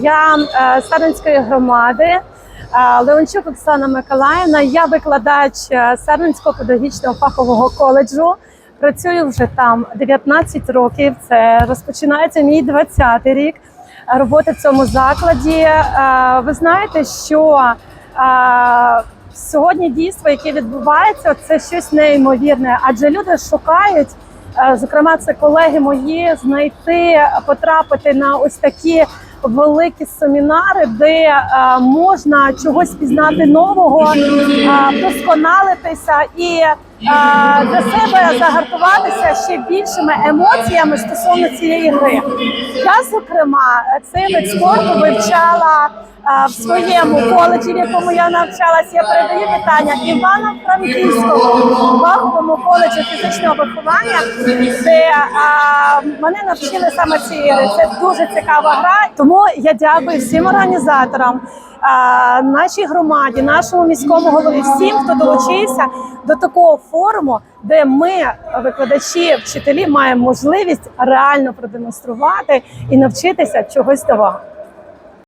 Я е, Сарненської громади. е, Леончук Оксана Миколаївна. Я викладач е, Сарненського педагогічного фахового коледжу. Працюю вже там 19 років. Це розпочинається мій 20-й рік роботи в цьому закладі. Ви знаєте, що сьогодні дійство, яке відбувається, це щось неймовірне, адже люди шукають. Зокрема, це колеги мої знайти, потрапити на ось такі великі семінари, де е, можна чогось пізнати нового, е, вдосконалитися і е, для себе загартуватися ще більшими емоціями стосовно цієї гри. Я, зокрема, цей вид спорту вивчала в своєму коледжі, в якому я навчалась. Я передаю вітання Івано-Франківському фаховому коледжі фізичного виховання, де е, мене навчили саме цієї гри. Це дуже цікава гра. Тому я дякую всім організаторам. Нашій громаді, нашому міському голові, всім, хто долучився до такого форуму, де ми, викладачі, вчителі, маємо можливість реально продемонструвати і навчитися чогось нового.